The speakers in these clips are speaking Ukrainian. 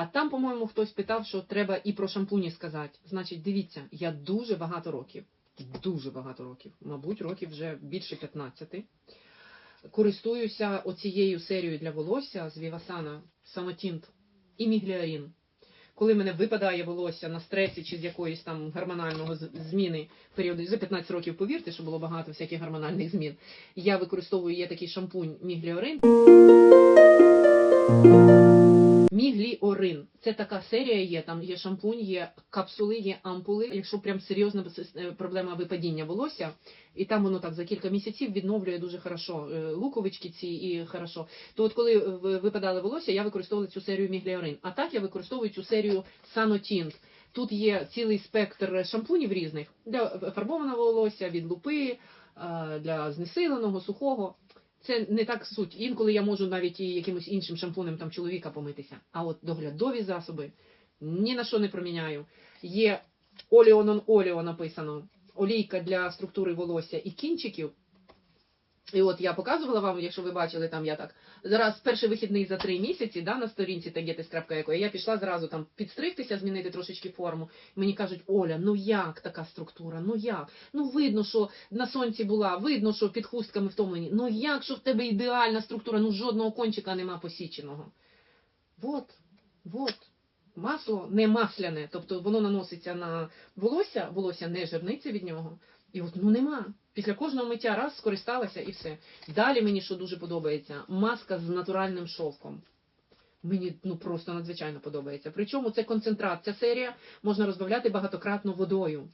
А там, по-моєму, хтось питав, що треба і про шампуні сказати. Значить, дивіться, я дуже багато років, дуже багато років, мабуть, років вже більше 15, користуюся оцією серією для волосся з Вівасана Санотінт і Мігліарін. Коли мене випадає волосся на стресі чи з якоїсь там гормонального зміни періоду за 15 років, повірте, що було багато всяких гормональних змін. Я використовую є такий шампунь Мігліорин. Мігліорин. Це така серія є. Там є шампунь, є капсули, є ампули. Якщо прям серйозна е, проблема випадіння волосся, і там воно так за кілька місяців відновлює дуже хорошо е, луковички ці і хорошо. То от коли ви- випадали волосся, я використовувала цю серію Мігліорин. А так я використовую цю серію Санотінт. Тут є цілий спектр шампунів різних для фарбованого волосся, від лупи, е, для знесиленого, сухого. Це не так суть. Інколи я можу навіть і якимось іншим шампунем там чоловіка помитися. А от доглядові засоби ні на що не проміняю. Є оліонон оліо написано, олійка для структури волосся і кінчиків. І от я показувала вам, якщо ви бачили, там я так зараз перший вихідний за три місяці, да, на сторінці tagetis.eco, я пішла зразу там підстригтися, змінити трошечки форму. Мені кажуть, Оля, ну як така структура? Ну як? Ну видно, що на сонці була, видно, що під хустками втомлені. Ну як, що в тебе ідеальна структура, ну жодного кончика нема посіченого. Вот, вот. Масло не масляне, тобто воно наноситься на волосся, волосся не жирниться від нього. І от ну нема. Після кожного миття раз скористалася і все. Далі мені що дуже подобається, маска з натуральним шовком. Мені ну просто надзвичайно подобається. Причому це концентрат. Ця серія можна розбавляти багатократно водою.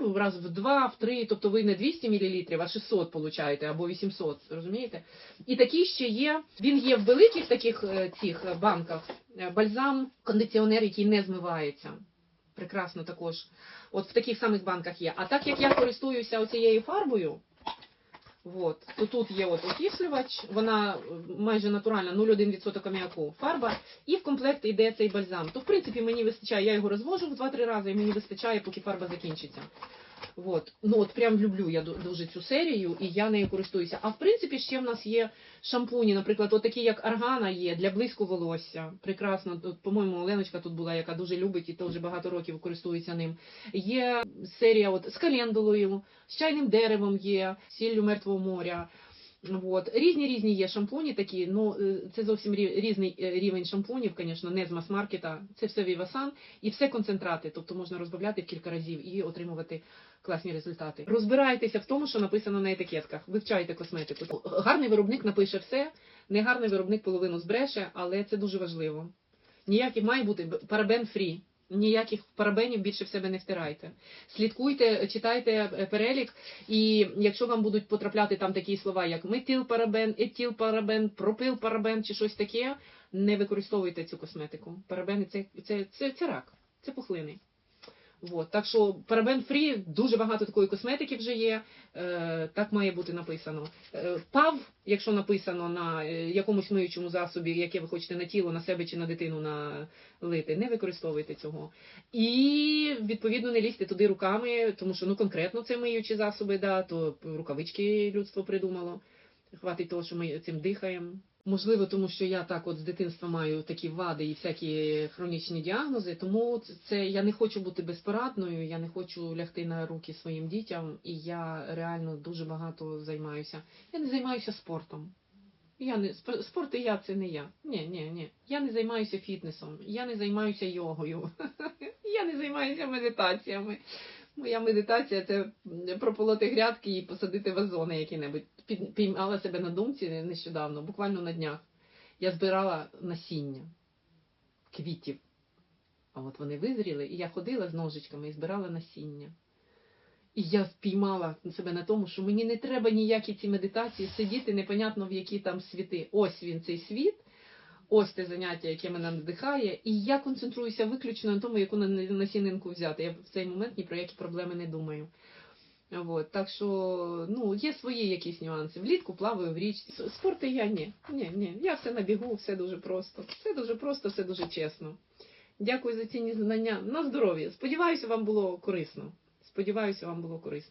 Ну, раз в два, в три, тобто ви не 200 мл, а 600 получаєте або 800, розумієте? І такий ще є. Він є в великих таких е, цих е, банках. Е, Бальзам, кондиціонер, який не змивається. Прекрасно також. От в таких самих банках є. А так як я користуюся оцією фарбою, от, то тут є от окислювач, вона е, майже натуральна, 0,1% аміаку фарба, і в комплект йде цей бальзам. То в принципі мені вистачає, я його розвожу в 2-3 рази, і мені вистачає, поки фарба закінчиться. От. Ну от прям люблю я ду- дуже цю серію, і я нею користуюся. А в принципі, ще в нас є шампуні, наприклад, от такі, як Аргана є для блиску волосся. Прекрасно. Тут, по-моєму, Оленочка тут була, яка дуже любить і теж багато років користується ним. Є серія от з календулою, з чайним деревом є, сіллю мертвого моря. От. Різні різні є шампуні такі, ну е, це зовсім рі- різний е, рівень шампунів, звісно, не з мас-маркета. Це все Вівасан і все концентрати, тобто можна розбавляти в кілька разів і отримувати класні результати. Розбирайтеся в тому, що написано на етикетках. Вивчайте косметику. Гарний виробник напише все, негарний виробник половину збреше, але це дуже важливо. Ніякий має бути парабен фрі. Ніяких парабенів більше в себе не втирайте. Слідкуйте, читайте е, перелік, і якщо вам будуть потрапляти там такі слова, як метилпарабен, етилпарабен, пропилпарабен чи щось таке, не використовуйте цю косметику. Парабени це, це, це, це рак, це пухлини. Вот. Так що парабен фрі, дуже багато такої косметики вже є. Е, так має бути написано. Е, пав, якщо написано на е, якомусь миючому засобі, яке ви хочете на тіло, на себе чи на дитину налити, не використовуйте цього. І відповідно не лізьте туди руками, тому що ну конкретно це миючі засоби, да, то рукавички людство придумало. Хватить того, що ми цим дихаємо. Можливо, тому що я так от з дитинства маю такі вади і всякі хронічні діагнози, тому це- я не хочу бути безпорадною, я не хочу лягти на руки своїм дітям, і я реально дуже багато займаюся. Я не займаюся спортом. Я не спор- спорт і я це не я. Ні, ні, ні. Я не займаюся фітнесом, я не займаюся йогою, я не займаюся медитаціями. Моя медитація це прополоти грядки і посадити вазони які-небудь. Піймала себе на думці нещодавно, буквально на днях. Я збирала насіння квітів. А от вони визріли, і я ходила з ножичками і збирала насіння. І я спіймала себе на тому, що мені не треба ніякі ці медитації сидіти непонятно в які там світи. Ось він цей світ, ось те заняття, яке мене надихає, і я концентруюся виключно на тому, яку на- насінинку взяти. Я в цей момент ні про які проблеми не думаю. Вот, так що ну, є свої якісь нюанси. Влітку плаваю в річці. Спорти я ні. Ні, ні. Я все на бігу, все дуже просто. Все дуже просто, все дуже чесно. Дякую за цінні знання. На здоров'я. Сподіваюся, вам було корисно. Сподіваюся, вам було корисно.